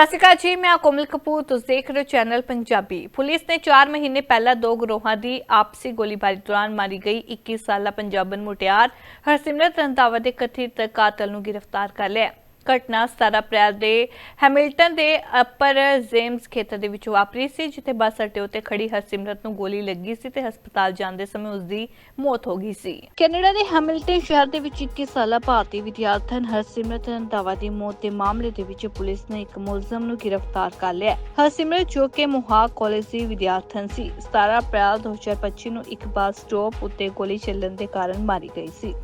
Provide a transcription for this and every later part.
ਸਤਿ ਸ਼੍ਰੀ ਅਕਾਲ ਜੀ, ਮੈਂ ਕੋਮਲ ਕਪੂਰ, ਤੁਸੀਂ ਦੇਖ ਰਹੇ ਹੋ ਚੈਨਲ ਪੰਜਾਬੀ। ਪੁਲਿਸ ਨੇ 4 ਮਹੀਨੇ ਪਹਿਲਾਂ ਦੋ ਗਰੋਹਾਂ ਦੀ ਆਪਸੀ ਗੋਲੀਬਾਰੀ ਦੌਰਾਨ ਮਾਰੀ ਗਈ 21 ਸਾਲਾ ਪੰਜਾਬਣ ਮੁਟਿਆਰ ਹਰਸਿਮਰਤ ਰੰਧਾਵਾ ਦੇ ਕਥਿਤ ਕਾਤਲ ਨੂੰ ਗ੍ਰਿਫਤਾਰ ਕਰ ਲਿਆ। ਘਟਨਾ 17 ਅਪ੍ਰੈਲ ਦੇ ਹੈਮਿਲਟਨ ਦੇ ਅਪਰ ਜ਼ੇਮਸ ਖੇਤਰ ਦੇ ਵਿੱਚ ਵਾਪਰੀ ਸੀ, ਜਿੱਥੇ ਬੱਸ ਅੱਡੇ ਉੱਤੇ ਖੜੀ ਹਰਸਿਮਰਤ ਨੂੰ ਗੋਲੀ ਲੱਗੀ ਸੀ ਤੇ ਹਸਪਤਾਲ ਜਾਂਦੇ ਸਮੇਂ ਉਸ ਦੀ ਮੌਤ ਹੋ ਗਈ ਸੀ। ਕੈਨੇਡਾ ਦੇ ਹੈਮਿਲਟਨ ਸ਼ਹਿਰ ਦੇ ਵਿੱਚ 21 ਸਾਲਾ ਭਾਰਤੀ ਵਿਦਿਆਰਥਣ ਹਰਸਿਮਰਤ ਰੰਧਾਵਾ ਦੀ ਮੌਤ ਦੇ ਮਾਮਲੇ ਦੇ ਵਿੱਚ ਪੁਲਿਸ ਨੇ ਇੱਕ ਮੁਲਜ਼ਮ ਨੂੰ ਗ੍ਰਿਫਤਾਰ ਕਰ ਲਿਆ। ਹਰਸਿਮਰਤ ਜੋ ਕਿ ਮੁਹਾਕ ਕਾਲਜ ਦੀ ਵਿਦਿਆਰਥਣ ਸੀ 17 ਅਪ੍ਰੈਲ 2025 ਨੂੰ ਇੱਕ ਬੱਸ ਸਟਾਪ ਉੱਤੇ ਗੋਲੀ ਚੱਲਣ ਦੇ ਕਾਰਨ ਮਾਰੀ ਗਈ ਸੀ।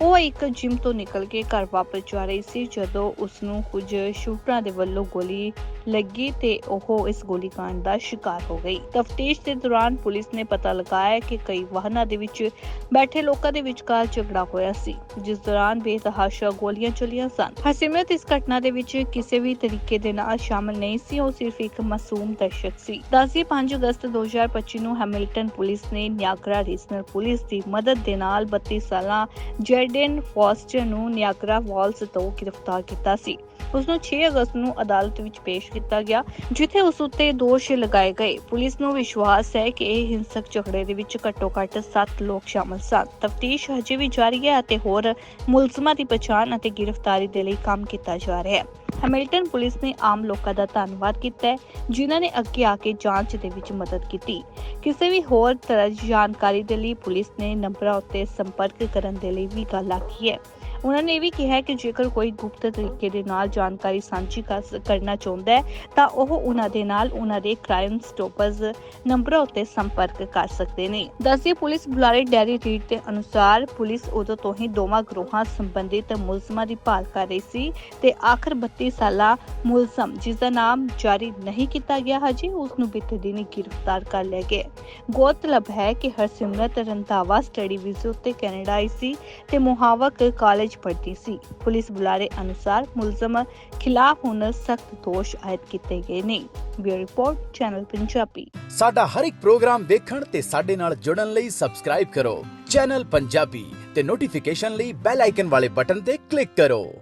ਉਹ ਇੱਕ ਜਿਮ ਤੋਂ ਨਿਕਲ ਕੇ ਘਰ ਵਾਪਸ ਜਾ ਰਹੀ ਸੀ, ਜਦੋਂ ਉਸ ਨੂੰ ਕੁਝ ਸ਼ੂਟਰਾਂ ਦੇ ਵੱਲੋਂ ਗੋਲੀ ਲੱਗੀ ਤੇ ਉਹ ਇਸ ਗੋਲੀकांड ਦਾ ਸ਼ਿਕਾਰ ਹੋ ਗਈ। ਤਫਤੀਸ਼ ਦੇ ਦੌਰਾਨ ਪੁਲਿਸ ਨੇ ਪਤਾ ਲਗਾਇਆ ਕਿ ਕਈ ਵਾਹਨਾਂ ਦੇ ਵਿੱਚ ਬੈਠੇ ਲੋਕਾਂ ਦੇ ਵਿਚਕਾਰ ਝਗੜਾ ਹੋਇਆ ਸੀ, ਜਿਸ ਦੌਰਾਨ ਬੇਤਹਾਸ਼ਾ ਗੋਲੀਆਂ ਚੱਲੀਆਂ ਸਨ। ਹਸਿਮਰਤ ਇਸ ਘਟਨਾ ਦੇ ਵਿੱਚ ਕਿਸੇ ਵੀ ਤਰੀਕੇ ਦੇ ਨਾਲ ਸ਼ਾਮਲ ਨਹੀਂ ਸੀ, ਉਹ ਸਿਰਫ ਇੱਕ ਮਾਸੂਮ ਦਰਸ਼ਕ ਸੀ। ਦਸੀ 5 ਅਗਸਤ 2025 ਨੂੰ ਹੈਮਿਲਟਨ ਪੁਲਿਸ ਨੇ ਨਿਆਗਰਾ ਰੀਜਨਲ ਪੁਲਿਸ ਦੀ ਮਦਦ ਦੇ ਨਾਲ 32 ਸਾਲਾਂ ਜੈਡਨ ਫੋਸਟਰ ਨੂੰ ਨਿਆਗਰਾ ਵਾਲਸ ਤੋਂ ਗ੍ਰਿਫਤਾਰ ਕੀਤਾ ਸੀ। ਉਸ ਨੂੰ 6 ਅਗਸਤ ਨੂੰ ਅਦਾਲਤ ਵਿੱਚ ਪੇਸ਼ ਕੀਤਾ ਗਿਆ, ਜਿੱਥੇ ਉਸ ਉੱਤੇ ਦੋਸ਼ ਲਗਾਏ ਗਏ। ਪੁਲਿਸ ਨੂੰ ਵਿਸ਼ਵਾਸ ਹੈ ਕਿ ਇਹ ਹਿੰਸਕ ਝਗੜੇ ਦੇ ਵਿੱਚ ਘੱਟੋ-ਘੱਟ 7 ਲੋਕ ਸ਼ਾਮਲ ਸਨ। ਤਫਤੀਸ਼ ਹਜੇ ਵੀ ਜਾਰੀ ਹੈ ਅਤੇ ਹੋਰ ਮੁਲਜ਼ਮਾਂ ਦੀ ਪਛਾਣ ਅਤੇ ਗ੍ਰਿਫਤਾਰੀ ਦੇ ਲਈ ਕੰਮ ਕੀਤਾ ਜਾ ਰਿਹਾ ਹੈ। ਹੈਮਿਲਟਨ ਪੁਲਿਸ ਨੇ ਆਮ ਲੋਕਾਂ ਦਾ ਧੰਨਵਾਦ ਕੀਤਾ ਹੈ, ਜਿਨ੍ਹਾਂ ਨੇ ਅੱਗੇ ਆ ਕੇ ਜਾਂਚ ਦੇ ਵਿੱਚ ਮਦਦ ਕੀਤੀ। ਕਿਸੇ ਵੀ ਹੋਰ ਤਰ੍ਹਾਂ ਦੀ ਜਾਣਕਾਰੀ ਦੇ ਲਈ ਪੁਲਿਸ ਨੇ ਨੰਬਰਾਂ ਉੱਤੇ ਸੰਪਰਕ ਕਰਨ ਦੇ ਲਈ ਵੀ ਗੱਲ ਆਖੀ ਹੈ। ਉਹਨਾਂ ਨੇ ਇਹ ਵੀ ਕਿਹਾ ਕਿ ਜੇਕਰ ਕੋਈ ਗੁਪਤ ਤਰੀਕੇ ਦੇ ਨਾਲ ਜਾਣਕਾਰੀ ਸਾਂਝੀ ਕਰਨਾ ਚਾਹੁੰਦਾ ਹੈ, ਤਾਂ ਉਹ ਉਹਨਾਂ ਦੇ ਨਾਲ ਉਹਨਾਂ ਦੇ ਕ੍ਰਾਈਮ ਸਟੋਪਰਸ ਨੰਬਰਾਂ ਉੱਤੇ ਸੰਪਰਕ ਕਰ ਸਕਦੇ ਨੇ। ਦੱਸਦੀ ਪੁਲਿਸ ਬੁਲਾਰੇ ਡੈਰੀ ਰੀਡ ਦੇ ਅਨੁਸਾਰ ਪੁਲਿਸ ਉਦੋਂ ਤੋਂ ਹੀ ਦੋਵਾਂ ਗਰੋਹਾਂ ਸੰਬੰਧਿਤ ਮੁਲਜ਼ਮਾਂ ਦੀ ਭਾਲ ਕਰ ਰਹੀ ਸੀ ਤੇ ਆਖਰ 32 ਸਾਲਾ ਮੁਲਜ਼ਮ, ਜਿਸ ਦਾ ਨਾਮ ਜਾਰੀ ਨਹੀਂ ਕੀਤਾ ਗਿਆ ਹਜੇ ਉਸ ਨੂੰ ਬੀਤੇ ਦਿਨ ਗ੍ਰਿਫਤਾਰ ਕਰ ਲਿਆ ਗਿਆ ਗੌਰਤਲਬ ਹੈ ਕਿ ਹਰਸਿਮਰਤ ਰੰਧਾਵਾ ਸਟੱਡੀ ਵੀਜ਼ੇ ਉੱਤੇ ਕੈਨੇਡਾ ਆਈ ਸੀ ਤੇ ਮੁਹਾਵਕ ਕਾਲਜ ਪੜ੍ਹਦੀ ਸੀ। ਪੁਲਿਸ ਬੁਲਾਰੇ ਅਨੁਸਾਰ ਮੁਲਜ਼ਮ ਖਿਲਾਫ ਹੁਣ ਸਖਤ ਦੋਸ਼ ਆਇਦ ਕੀਤੇ ਗਏ ਨੇ। Bureau report, channel Punjabi. ਸਾਡਾ ਹਰ ਇੱਕ ਪ੍ਰੋਗਰਾਮ ਦੇਖਣ ਤੇ ਸਾਡੇ ਨਾਲ ਜੁੜਨ ਲਈ ਸਬਸਕ੍ਰਾਈਬ ਕਰੋ। ਚੈਨਲ ਪੰਜਾਬੀ ਤੇ ਨੋਟੀਫਿਕੇਸ਼ਨ ਲਈ ਬੈਲ ਆਈਕਨ ਵਾਲੇ ਬਟਨ ਤੇ ਕਲਿੱਕ ਕਰੋ।